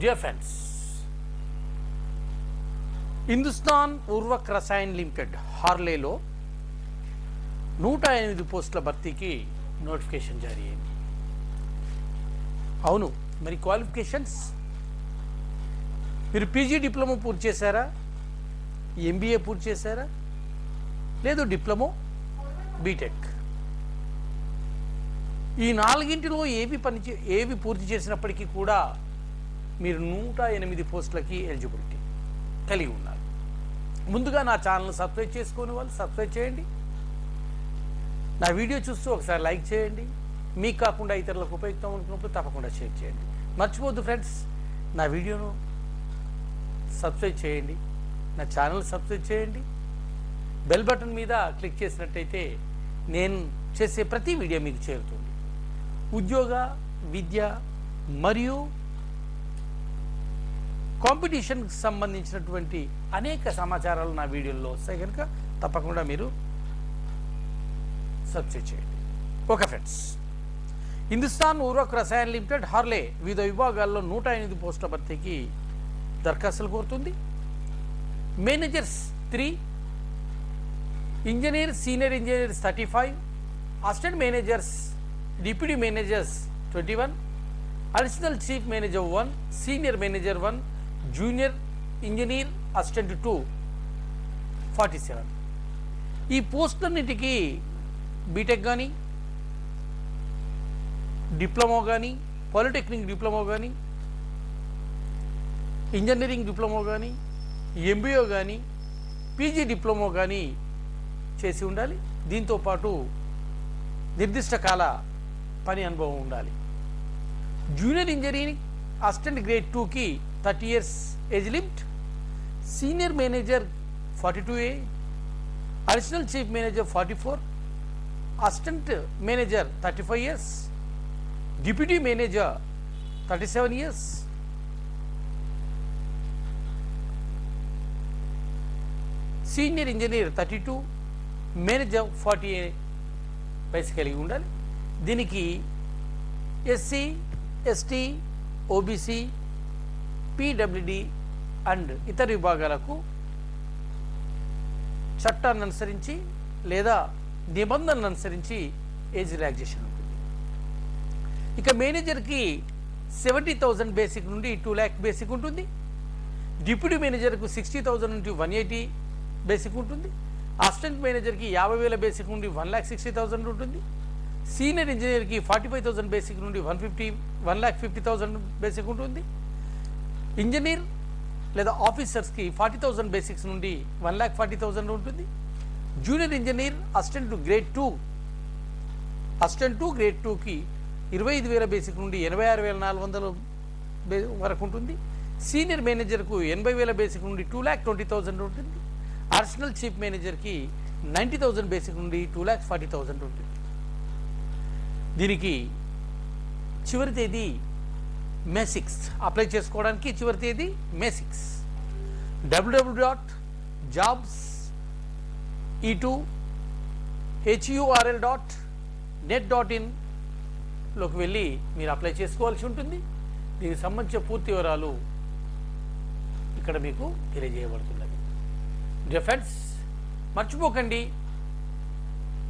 Dear friends Hindustan Urvarak Rasayan limited హార్లేలో నూట ఎనిమిది పోస్టుల భర్తీకి నోటిఫికేషన్ జారీ అయింది. అవును మరి క్వాలిఫికేషన్స్ మీరు పీజీ డిప్లొమా పూర్తి చేశారా? ఎంబీఏ పూర్తి చేశారా? లేదు డిప్లొమో? బీటెక్ ఈ నాలుగింటిలో ఏవి పని ఏవి పూర్తి చేసినప్పటికీ కూడా మీరు నూట ఎనిమిది పోస్టులకి ఎలిజిబిలిటీ కలిగి ఉన్నారు. ముందుగా నా ఛానల్ సబ్స్క్రైబ్ చేసుకునే వాళ్ళు సబ్స్క్రైబ్ చేయండి. నా వీడియో చూస్తూ ఒకసారి లైక్ చేయండి. మీకు కాకుండా ఇతరులకు ఉపయుక్తం అనుకున్నప్పుడు తప్పకుండా షేర్ చేయండి. మర్చిపోద్దు ఫ్రెండ్స్ నా వీడియోను సబ్స్క్రైబ్ చేయండి. నా ఛానల్ సబ్స్క్రైబ్ చేయండి. బెల్ బటన్ మీద క్లిక్ చేసినట్టయితే నేను చేసే ప్రతి వీడియో మీకు చేరుతుంది. ఉద్యోగ విద్య మరియు కాంపిటీషన్కి సంబంధించినటువంటి అనేక సమాచారాలు నా వీడియోల్లో వస్తాయి కనుక తప్పకుండా మీరు సబ్స్క్రైబ్ చేయండి. Okay friends Hindustan Urvarak Rasayan limited HURL వివిధ విభాగాల్లో నూట ఎనిమిది పోస్టుల భర్తీకి దరఖాస్తులు కోరుతుంది. Managers three engineer senior engineers thirty five assistant managers deputy managers twenty one additional chief manager one senior manager one junior engineer assistant two forty seven. ఈ పోస్టులన్నిటికీ బీటెక్ కానీ డిప్లొమా కానీ పాలిటెక్నిక్ డిప్లొమా కానీ ఇంజనీరింగ్ డిప్లొమా కానీ MBO కానీ PG diploma కానీ చేసి ఉండాలి. దీంతో పాటు నిర్దిష్ట కాల పని అనుభవం ఉండాలి. జూనియర్ ఇంజనీరింగ్ అసిస్టెంట్ గ్రేడ్ టూకి thirty years age limit senior manager forty two A additional chief manager forty four assistant manager thirty five years deputy manager thirty seven years senior engineer thirty two manager forty వయసు కలిగి ఉండాలి దీనికి SC ST OBC PWD and ఇతర విభాగాలకు చట్టాన్ని అనుసరించి లేదా నిబంధనలు అనుసరించి ఏజ్ రిలాక్సేషన్ ఉంటుంది. ఇక మేనేజర్కి సెవెంటీ థౌజండ్ బేసిక్ నుండి టూ ల్యాక్ బేసిక్ ఉంటుంది. డిప్యూటీ మేనేజర్కు సిక్స్టీ థౌజండ్ నుండి వన్ ఎయిటీ బేసిక్ ఉంటుంది. అసిస్టెంట్ మేనేజర్కి యాభై వేల బేసిక్ నుండి వన్ ల్యాక్ సిక్స్టీ థౌజండ్ ఉంటుంది. సీనియర్ ఇంజనీర్కి ఫార్టీ ఫైవ్ థౌసండ్ బేసిక్ నుండి one fifty one lakh fifty thousand basic ఉంటుంది. ఇంజనీర్ లేదా ఆఫీసర్స్కి ఫార్టీ థౌసండ్ బేసిక్స్ నుండి వన్ ల్యాక్ ఫార్టీ థౌసండ్ ఉంటుంది. Junior engineer assistant grade two. Assistant two grade టూకి ఇరవై ఐదు వేల బేసిక్ నుండి ఎనభై ఆరు వేల నాలుగు వందల బే- వరకు ఉంటుంది. సీనియర్ మేనేజర్కు ఎనభై వేల బేసిక్ నుండి టూ ల్యాక్ ట్వంటీ థౌసండ్ ఉంటుంది. అడిషనల్ చీఫ్ మేనేజర్కి నైంటీ థౌజండ్ బేసిక్ నుండి టూ ల్యాక్స్ ఫార్టీ థౌసండ్ ఉంటుంది. దీనికి చివరి తేదీ మే సిక్స్. అప్లై చేసుకోవడానికి చివరి తేదీ May six. WWW dot jobs E two HURL dot net dot ఇన్లోకి వెళ్ళి మీరు అప్లై చేసుకోవాల్సి ఉంటుంది. దీనికి సంబంధించిన పూర్తి వివరాలు ఇక్కడ మీకు తెలియజేయబడుతున్నది. డిఫెన్స్ మర్చిపోకండి.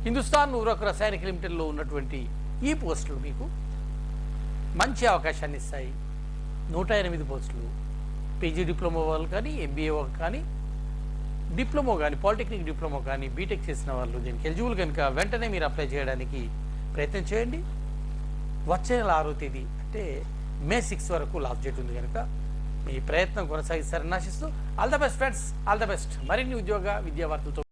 హిందుస్థాన్ ఊరక్ రసాయనిక లిమిటెడ్లో ఉన్నటువంటి ఈ పోస్టులు మీకు మంచి అవకాశాన్ని ఇస్తాయి. నూట ఎనిమిది పోస్టులు. పీజీ డిప్లొమా వాళ్ళు కానీ ఎంబీఏ వాళ్ళు కానీ డిప్లొమా కానీ పాలిటెక్నిక్ డిప్లొమా కానీ బీటెక్ చేసిన వాళ్ళు దీనికి ఎలిజిబుల్ కనుక వెంటనే మీరు అప్లై చేయడానికి ప్రయత్నం చేయండి. వచ్చే నెల ఆరో తేదీ అంటే మే సిక్స్ వరకు లాస్ట్ డేట్ ఉంది కనుక మీ ప్రయత్నం కొనసాగిస్తారని ఆశిస్తూ all the best friends all the best. మరిన్ని ఉద్యోగ విద్యా వార్తలతో